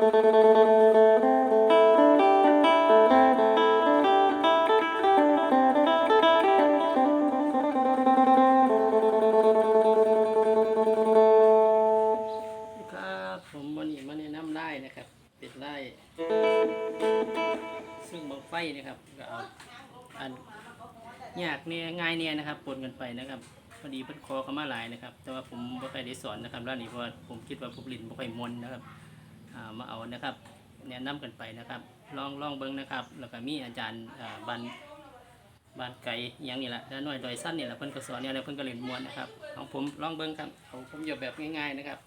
ครับผมวันนี้มาแนะนำไล่นะครับ เป็นไล่ซึ่งบางไฟนะครับก็เอาอันยากเนี่ยง่ายเนี่ยนะครับปนกันไปนะครับพอดีเพิ่นคอเขามาหลายนะครับ แต่ว่าผมบ่ค่อยได้สอนนะครับร้านนี้เพราะว่าผมคิดว่าผมลินบ่ค่อยมนนะครับ มาเอานะครับ แนะนำกันไปนะครับลองลองเบิ้งนะครับ แล้วก็มีอาจารย์อ่าบันบานไก่ยังนี่แหละแล้วหน่อยดอยสั้นนี่แหละเพิ่นก็สอนเนี่ยแล้วเพิ่นก็เล่นมวนนะครับของผมลองเบิ้งครับของผมอยู่แบบง่ายๆนะครับ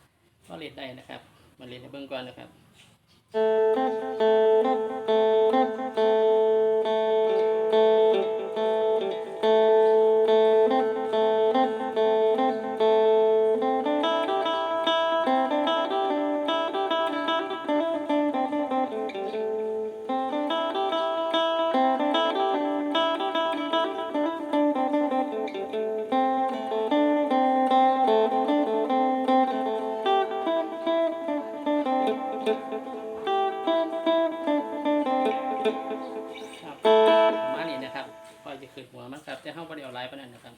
ก็เล่นได้นะครับ มาเล่นให้เบิ้งก่อนนะครับครับ ก็จะขึ้นหัวมันครับ แต่ห้องบ่ได้เอาไลฟ์ปนนั้นนะครับ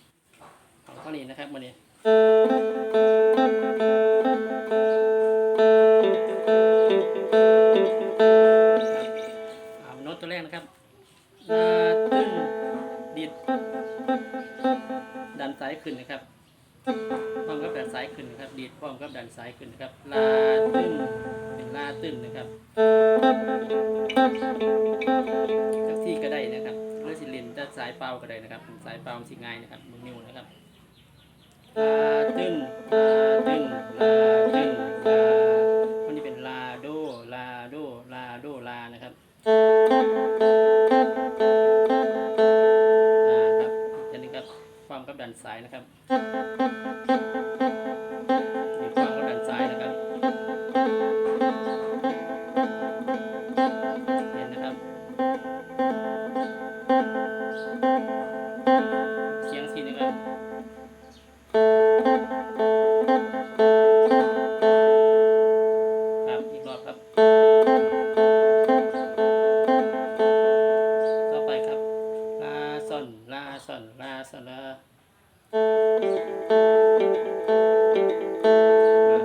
เอาเท่านี้นะครับมื้อนี้ครับเอาโน้ตตัวแรกนะครับลาตึ้งดิด ดันซ้ายขึ้นนะครับพร้อมกับดันซ้ายขึ้นนะครับ ดีดพร้อมกับดันซ้ายขึ้นนะครับ ลาตึ้งเป็นลาตึ้งนะครับ อสิเลนจะสายเปล่าก็ได้นะครับสายเปล่าสิง่ายนะครับมือนิ้วนะครับลาตึ้งลาตึ้งลาตึ้งลาวันนี้เป็นลาโดลาโดลาโดลานะครับอ่าครับอันนี้ครับความกับดันสายนะครับ ครับอีกรอบครับ ต่อไปครับ ลาซอนลาซอนลาซอนลา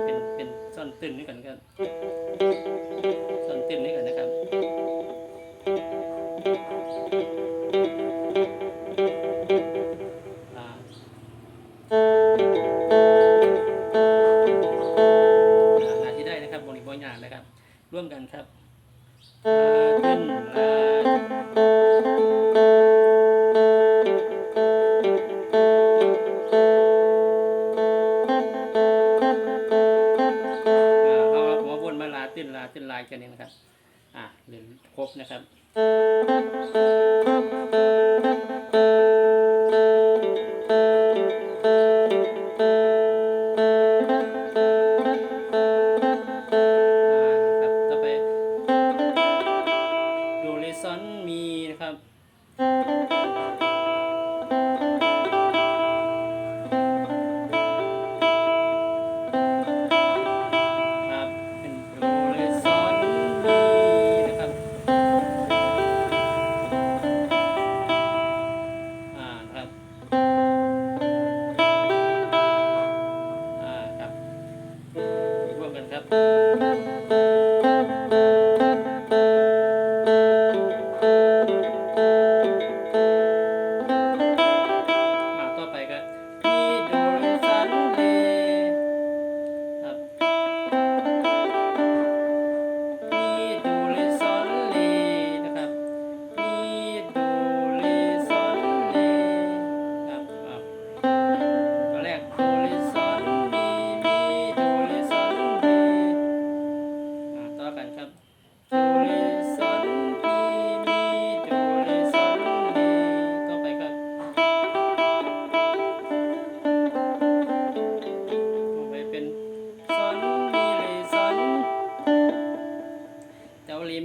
เป็นเป็นซ่อนตื่นด้วยกันก่อน นนะครับ ร่วมกันครับลาขึ้นลาเอาหัววนมาลาตื้นลาตื้นลายกันเองนะครับ อ่าหรือครบนะครับ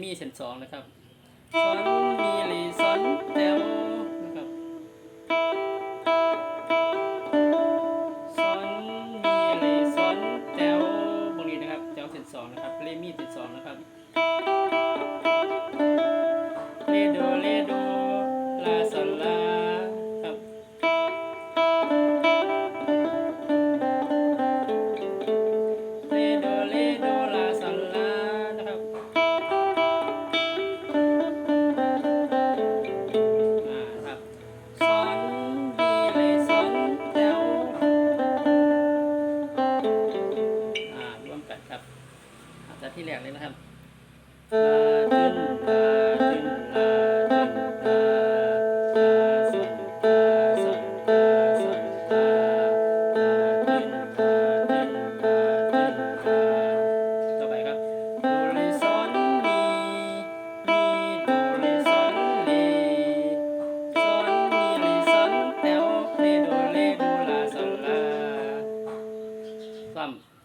มีเส้นสองนะครับซอนมีเรซอนแตวนะครับซอนมีเรซอนแตวตรงนี้นะครับแตวเส้นสองนะครับเลมีเส้นสองนะครับ อาจจะที่แรกเลยนะครับลาตึนลาตึนลาตึนลาลาซอนลาซอนลาซอนลาลาตึนลาตึนลาตึนลาต่อไปครับโดเรซอนมีมีโดเรซอนเลซอนมีเลซอนแถวเลโดเลโดลาซอลลาซ้ำ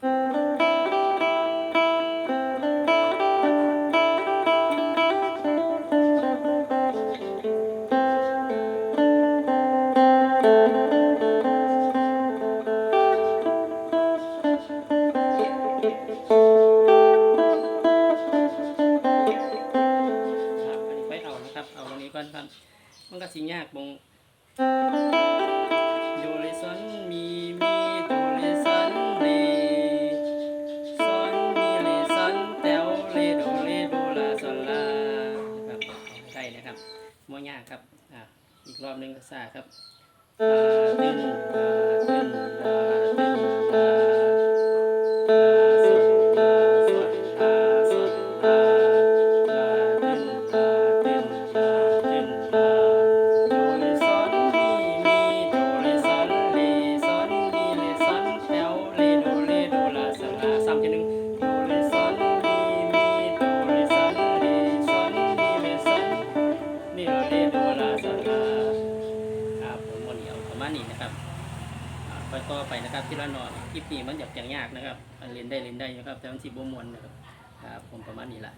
ซาครับลา อ่าไปต่อไปนะครับที่ละหนอนคลิปนี้มันอยากอย่างยากนะครับเรียนได้เรียนได้นะครับแต่มันสิบมวนนะครับผมประมาณนี้แหละ